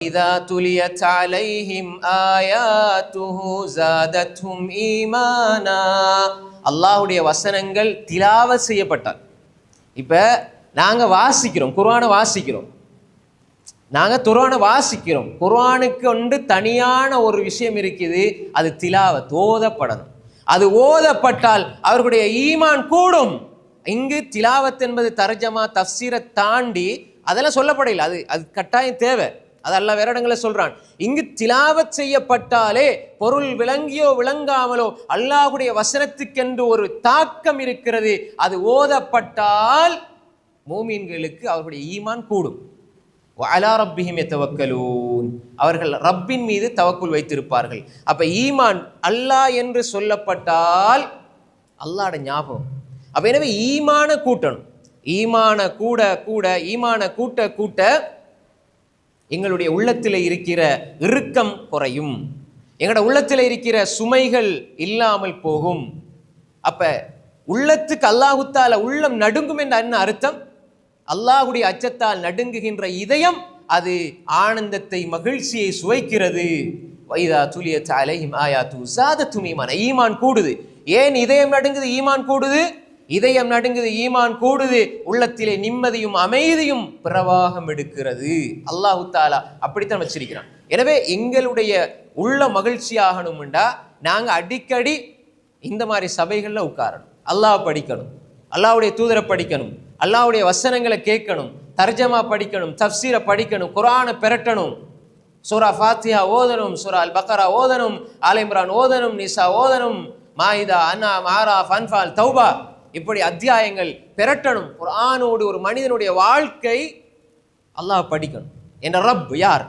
إذا تليت عليهم آياته زادتهم إيمانا அல்லாஹ்வுடைய வசனங்கள் திலாவ செய்யப்பட்டால் இப்ப நாங்க வாசிக்கிறோம் குர்ஆனை வாசிக்கிறோம் நாங்க குர்ஆனை வாசிக்கிறோம் குர்ஆனுக்கு ஒன்று தனியான ஒரு விஷயம் இருக்குது அது திலாவத் ஓதப்படணும் அது ஓதப்பட்டால் அவர்களுடைய ஈமான் கூடும் இங்கு திலாவத் என்பது தர்ஜமா தஃசீரை தாண்டி அதெல்லாம் சொல்லப்படையில அது அது கட்டாயம் தேவை அது அல்ல வேற இடங்களில் சொல்றான். இங்கு திலாவத் செய்யப்பட்டாலே பொருள் விளங்கியோ விளங்காமலோ அல்லாஹுடைய வசனத்துக்கென்று ஒரு தாக்கம் இருக்கிறது. அது ஓதப்பட்டால் மூமீன்களுக்கு அவர்களுடைய ஈமான் கூடும். அலா ரப்பிஹிமே தவக்கலூன் அவர்கள் ரப்பின் மீது தவக்குள் வைத்திருப்பார்கள். அப்போ ஈமான் அல்லாஹ் என்று சொல்லப்பட்டால் அல்லாட ஞாபகம். அப்போ எனவே ஈமான கூட்டணும். ஈமான கூட கூட ஈமான கூட்ட கூட்ட எங்களுடைய உள்ளத்தில் இருக்கிற இறுக்கம் குறையும். எங்களோட உள்ளத்தில் இருக்கிற சுமைகள் இல்லாமல் போகும். அப்போ உள்ளத்துக்கு அல்லாஹுத்தால உள்ளம் நடுங்கும் என்ற என்ன அர்த்தம்? அல்லாஹுடைய அச்சத்தால் நடுங்குகின்ற இதயம் அது ஆனந்தத்தை மகிழ்ச்சியை சுவைக்கிறது. வைதா துலிய அலைஹிம் ஆயாத்து சாதத்தும் ஈமான். ஈமான் கூடுது. ஏன் இதயம் நடுங்குது? ஈமான் கூடுது? இதயம் நடுங்குது ஈமான் கூடுது உள்ளத்திலே நிம்மதியும் அமைதியும் பிரவாகம் எடுக்கிறது. அல்லாஹு தாலா அப்படித்தான் வச்சிருக்கிறான். எனவே எங்களுடைய உள்ள மகிழ்ச்சி ஆகணும்டா நாங்கள் அடிக்கடி இந்த மாதிரி சபைகளில் உட்காரணும். அல்லாஹ் படிக்கணும் அல்லாவுடைய தூதரை படிக்கணும் அல்லாவுடைய வசனங்களை கேட்கணும் தர்ஜமா படிக்கணும் தப்சீரை படிக்கணும் குரானை பெரட்டணும். சூரா ஃபாத்தியா ஓதனும் சூரா அல் பக்கரா ஓதனும் ஆலிம்ரான் ஓதனும் நிசா ஓதனும் மாயிதா அண்ணா மாரா ஃபன்ஃபால் தௌபா. இப்படி அத்தியாயங்கள் பெரட்டணும். குர்ஆனோடு ஒரு மனிதனுடைய வாழ்க்கை அல்லாஹ் படிக்கணும். என்ன ரப் யார்?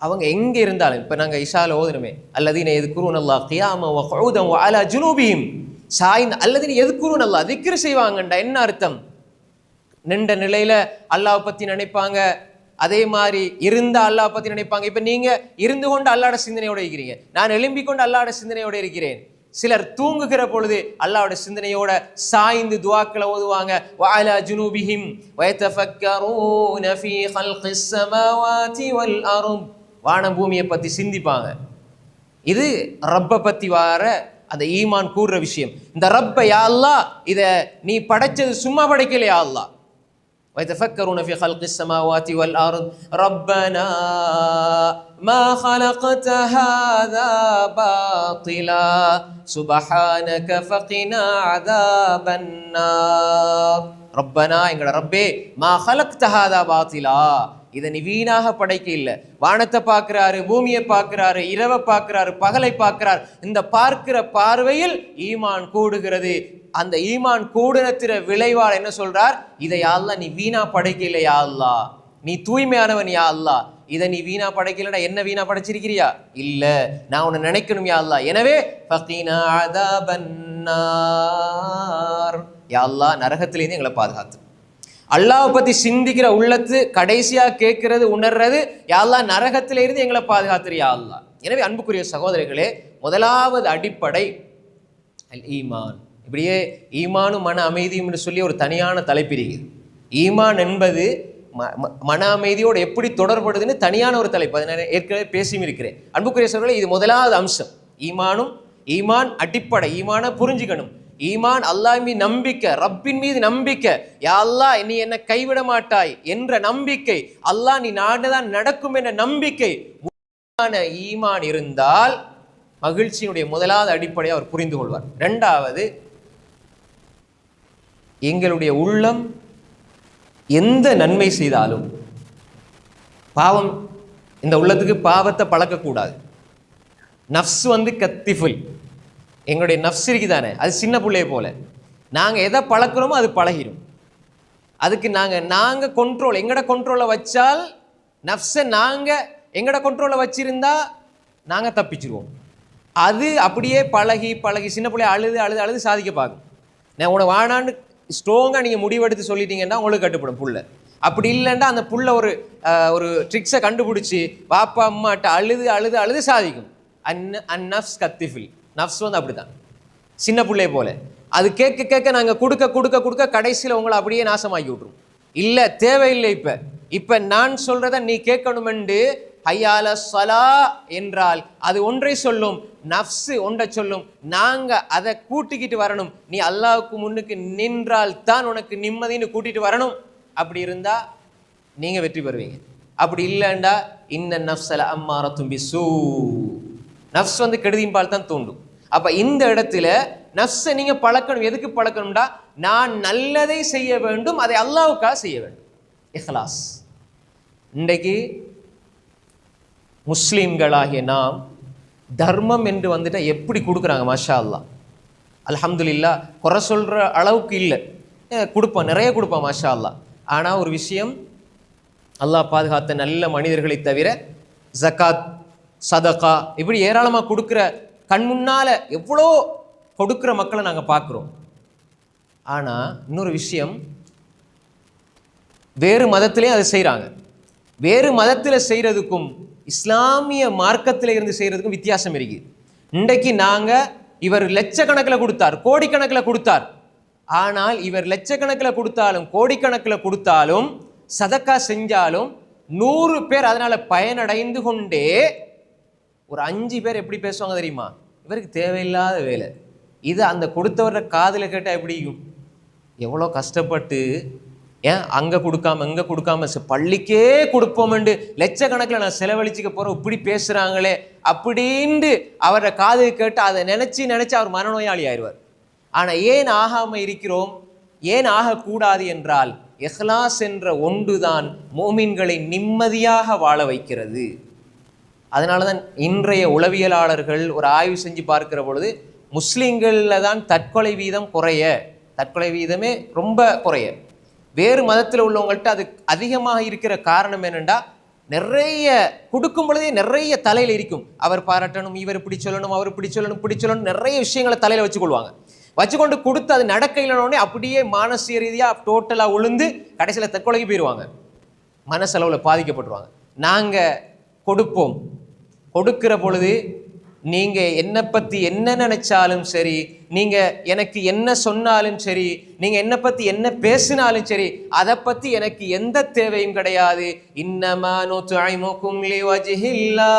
அவங்க எங்கே இருந்தாலும் இப்போ நாங்கள் இஷால ஓதுனமே அல்லதீன எதுக்குருன் அல்லாஹ் கியாம வ குஊதன் வ அலா ஜுனூபிஹிம் சாயின் அல்லதீன எதுக்குருன் அல்லாஹ் செய்வாங்கண்டா என்ன அர்த்தம்? நின்ற நிலையில் அல்லாஹ் பற்றி நினைப்பாங்க. அதே மாதிரி இருந்த அல்லாஹ் பற்றி நினைப்பாங்க. இப்போ நீங்கள் இருந்து கொண்டு அல்லாட சிந்தனையோட இருக்கிறீங்க. நான் எழும்பிக் கொண்டு அல்லாட சிந்தனையோடு இருக்கிறேன். சிலர் தூங்குகிற பொழுது அல்லாஹ்வுடைய சிந்தனையோட சாய்ந்து துவாக்களை ஓதுவாங்க வஅலா ஜுனூபிஹிம் வயதஃபக்கரூன ஃபீ ஹல்கிஸ் ஸமாவாதி வல் அர்த் வானம் பூமியை பத்தி சிந்திப்பாங்க இது ரப்ப பத்தி வார அந்த ஈமான் கூறுற விஷயம் இந்த ரப்ப யா அல்லாஹ் இத நீ படைச்சது சும்மா படைக்கலையா அல்லாஹ் ويتفكرون في خلق السماوات والأرض ربنا ما خلقت هذا باطلا سبحانك فقنا عذاب النار ربنا எங்கட ரப்பே மா خلقت هذا باطلا இதை நீ வீணாக படைக்க இல்லை வானத்தை பார்க்கிறாரு பூமியை பார்க்கிறாரு இரவை பார்க்கிறாரு பகலை பார்க்கிறார் இந்த பார்க்கிற பார்வையில் ஈமான் கூடுகிறது அந்த ஈமான் கூடுனத்திர விளைவால் என்ன சொல்றார் இதை யாழ்லா நீ வீணா படைக்கல யா அல்லா நீ தூய்மையானவன் யா அல்லா இதை நீ வீணா படைக்கலடா என்ன வீணா படைச்சிருக்கிறியா? இல்ல நான் உன்னை நினைக்கணும் யா அல்லா எனவே யா அல்லா நரகத்திலேருந்து எங்களை பாதுகாத்து. அல்லாஹ் பத்தி சிந்திக்கிற உள்ளத்து கடைசியா கேட்கிறது உணர்றது யாழ்லா நரகத்திலிருந்து எங்களை பாதுகாத்துறியா அல்லா எனவே அன்புக்குரிய சகோதரிகளே முதலாவது அடிப்படை அல் ஈமான். இப்படியே ஈமானும் மன அமைதியும் என்று சொல்லி ஒரு தனியான தலைப்பிரிகிறது ஈமான் என்பது மன அமைதியோடு எப்படி தொடர்படுதுன்னு தனியான ஒரு தலைப்பு. அதை நான் ஏற்கனவே பேசியும் இருக்கிறேன். அன்புக்குரிய இது முதலாவது அம்சம். ஈமானும் ஈமான் அடிப்படை. ஈமான புரிஞ்சுக்கணும். ஈமான் அல்லாஹ் மீது நம்பிக்கை ரப்பின் மீது நம்பிக்கை. யா அல்லாஹ் நீ என்னை கைவிட மாட்டாய் என்ற நம்பிக்கை. அல்லாஹ் நீ நாடுதான் நடக்கும் என்ற நம்பிக்கை. ஈமான் இருந்தால் மகிழ்ச்சியினுடைய முதலாவது அடிப்படையை அவர் புரிந்து கொள்வார் ரெண்டாவது எங்களுடைய உள்ளம் எந்த நன்மை செய்தாலும் பாவம் இந்த உள்ளத்துக்கு பாவத்தை பழக்கக்கூடாது. நஃப்ஸ் வந்து கத்திஃபுல். எங்களுடைய நஃப்ஸ் இருக்குதானே? அது சின்ன பிள்ளைய போல. நாங்கள் எதை பழக்கிறோமோ அது பழகிடும் அதுக்கு நாங்கள் நாங்கள் கண்ட்ரோல் எங்கட கண்ட்ரோலை வச்சால் நஃப்ஸை நாங்கள் எங்கட கண்ட்ரோலை வச்சிருந்தா நாங்கள் தப்பிச்சிருவோம். அது அப்படியே பழகி பழகி சின்ன பிள்ளைய அழுது அழுது அழுது சாதிக்க பார்க்கும். நான் உன வாணான்னு ஸ்ட்ராங்காக நீங்கள் முடிவெடுத்து சொல்லிட்டீங்கன்னா உங்களுக்கு கட்டுப்படும் புள்ள அப்படி இல்லைன்னா அந்த புள்ள ஒரு ஒரு ட்ரிக்ஸை கண்டுபிடிச்சி பாப்பா அம்மாட்ட அழுது அழுது அழுது சாதிக்கும். An an நஃப்ஸ் கத்திஃபில். நஃப்ஸ் வந்து அப்படிதான் சின்ன பிள்ளை போல. அது கேட்க கேட்க நாங்கள் கொடுக்க கொடுக்க கொடுக்க கடைசியில் உங்களை அப்படியே நாசமாக்கி விட்ருவோம் இல்லை தேவையில்லை இப்போ. இப்போ நான் சொல்கிறத நீ கேட்கணுமென்று ஹையால சலா என்றால் அது ஒன்றை சொல்லும் நஃப்ஸு ஒன்றை சொல்லும். நாங்கள் அதை கூட்டிக்கிட்டு வரணும். நீ அல்லாவுக்கு முன்னுக்கு நின்றால் தான் உனக்கு நிம்மதின்னு கூட்டிட்டு வரணும். அப்படி இருந்தால் நீங்கள் வெற்றி பெறுவீங்க. அப்படி இல்லைண்டா இன்ன நஃப்ஸல தும்பி சூ நஃப்ஸ் வந்து கெடுதியின்பால் தான் தூண்டும். அப்போ இந்த இடத்துல நஃப்ஸை நீங்கள் பழக்கணும். எதுக்கு பழக்கணும்டா? நான் நல்லதை செய்ய வேண்டும் அதை அல்லாவுக்காக செய்ய வேண்டும். இஹ்லாஸ். இன்றைக்கு முஸ்லீம்களாகிய நாம் தர்மம் என்று வந்துட்டால் எப்படி கொடுக்குறாங்க மாஷா அல்லா அலமதுல்லா குறை சொல்கிற அளவுக்கு இல்லை. அஹ் கொடுப்பான் நிறைய கொடுப்பான் மாஷா அல்லா ஆனால் ஒரு விஷயம் அல்லாஹ் பாதுகாத்த நல்ல மனிதர்களை தவிர ஜக்காத் சதகா இப்படி ஏராளமாக கொடுக்குற கண் முன்னால் எவ்வளோ கொடுக்குற மக்களை நாங்கள் பார்க்குறோம். ஆனால் இன்னொரு விஷயம் வேறு மதத்திலையும் அதை செய்கிறாங்க வேறு மதத்தில் செய்கிறதுக்கும் இஸ்லாமிய மார்க்கத்தில் இருந்து செய்கிறதுக்கும் வித்தியாசம் இருக்குது இன்றைக்கு நாங்கள் இவர் லட்சக்கணக்கில் கொடுத்தார் கோடிக்கணக்கில் கொடுத்தார். ஆனால் இவர் லட்சக்கணக்கில் கொடுத்தாலும் கோடிக்கணக்கில் கொடுத்தாலும் சதக்கா செஞ்சாலும் நூறு பேர் அதனால் பயனடைந்து கொண்டே ஒரு அஞ்சு பேர் எப்படி பேசுவாங்க தெரியுமா? இவருக்கு தேவையில்லாத வேலை. இது அந்த கொடுத்தவர காதில் கேட்டால் எப்படியும் எவ்வளோ கஷ்டப்பட்டு ஏன் அங்கே கொடுக்காம இங்கே கொடுக்காம பள்ளிக்கே கொடுப்போம்ண்டு. லட்சக்கணக்கில் நான் செலவழிச்சுக்க போகிறோம் இப்படி பேசுகிறாங்களே அப்படின்ட்டு அவரை காது கேட்டு அதை நினச்சி நினச்சி அவர் மனநோயாளி ஆயிடுவார். ஆனால் ஏன் ஆகாமல் இருக்கிறோம்? ஏன் ஆகக்கூடாது என்றால் எஹ்லாஸ் என்ற ஒன்றுதான் மோமின்களை நிம்மதியாக வாழ வைக்கிறது. அதனால தான் இன்றைய உளவியலாளர்கள் ஒரு ஆய்வு செஞ்சு பார்க்கிற பொழுது முஸ்லீம்களில் தான் தற்கொலை வீதம் குறைய தற்கொலை வீதமே ரொம்ப குறைய. வேறு மதத்தில் உள்ளவங்கள்ட்ட அது அதிகமாக இருக்கிற காரணம் என்னென்னா நிறைய கொடுக்கும் பொழுதே நிறைய தலையில் இருக்கும் அவர் பாராட்டணும் இவர் இப்படி சொல்லணும் அவர் இப்படி சொல்லணும் இப்படி சொல்லணும் நிறைய விஷயங்களை தலையில் வச்சுக்கொள்வாங்க. வச்சுக்கொண்டு கொடுத்து அது நடக்கலனோடனே அப்படியே மானசீக ரீதியாக டோட்டலாக உளுந்து கடைசியில் தற்கொலைக்கு போயிடுவாங்க மனசளவில் பாதிக்கப்பட்டுருவாங்க. நாங்கள் கொடுப்போம். கொடுக்கிற பொழுது நீங்கள் என்னை பற்றி என்ன நினைச்சாலும் சரி நீங்கள் எனக்கு என்ன சொன்னாலும் சரி நீங்கள் என்னை பற்றி என்ன பேசினாலும் சரி அதை பற்றி எனக்கு எந்த தேவையும் கிடையாது. இன்னமா நுத்ஐமுக்கும் லிவஜ்ஹில்லாஹ்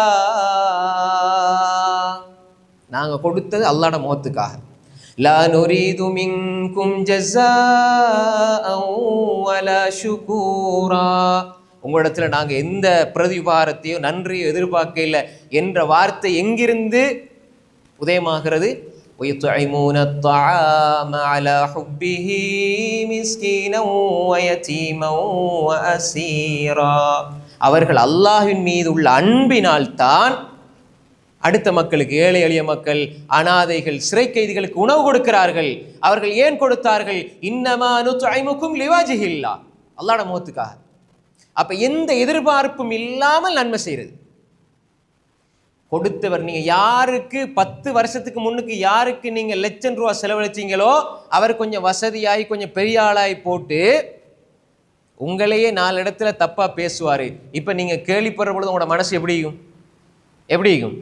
நாங்கள் கொடுத்தது அல்லாட முகத்துக்காக. லா நுரீது மின்கும் ஜஸாஅன் வலா ஷுகூரா. உங்களிடத்துல நாங்க எந்த பிரதிபாரத்தையோ நன்றியோ எதிர்பார்க்க இல்லை என்ற வார்த்தை எங்கிருந்து உதயமாகிறது ويطعمون الطعام على حبه مسكينا ويتيما وأسيرا அவர்கள் அல்லாஹ்வின் மீது உள்ள அன்பினால் தான் அடுத்த மக்களுக்கு ஏழை எளிய மக்கள் அனாதைகள் சிறை கைதிகளுக்கு உணவு கொடுக்கிறார்கள் அவர்கள் ஏன் கொடுத்தார்கள் இன்னமா நுத்ஐமுக்கும் லிவாஜிஹில்லா அல்லாட முகத்துக்காக அப்போ எந்த எதிர்பார்ப்பும் இல்லாமல் நன்மை செய்கிறது கொடுத்தவர் நீங்கள் யாருக்கு பத்து வருஷத்துக்கு முன்னுக்கு யாருக்கு நீங்கள் லட்சம் ரூபா செலவழிச்சீங்களோ அவர் கொஞ்சம் வசதியாகி கொஞ்சம் பெரிய ஆளாகி போட்டு உங்களையே நாலு இடத்துல தப்பாக பேசுவார். இப்போ நீங்கள் கேள்விப்படுற பொழுது உங்களோட மனசு எப்படியும் எப்படியும்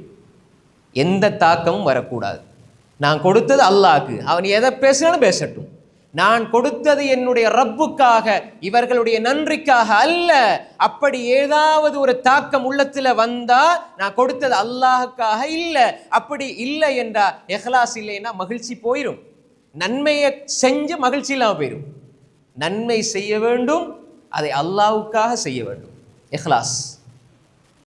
எந்த தாக்கமும் வரக்கூடாது. நான் கொடுத்தது அல்லாக்கு. அவன் எதை பேசினாலும் பேசட்டும். நான் கொடுத்தது என்னுடைய ரப்புக்காக இவர்களுடைய நன்றிக்காக அல்ல. அப்படி ஏதாவது ஒரு தாக்கம் உள்ளத்தில் வந்தா நான் கொடுத்தது அல்லாஹுக்காக இல்லை. அப்படி இல்லை என்றா எஹ்லாஸ் இல்லைன்னா மகிழ்ச்சி போயிடும் நன்மையை செஞ்சு மகிழ்ச்சி இல்லாமல் போயிடும் நன்மை செய்ய வேண்டும் அதை அல்லாவுக்காக செய்ய வேண்டும். எஹ்லாஸ்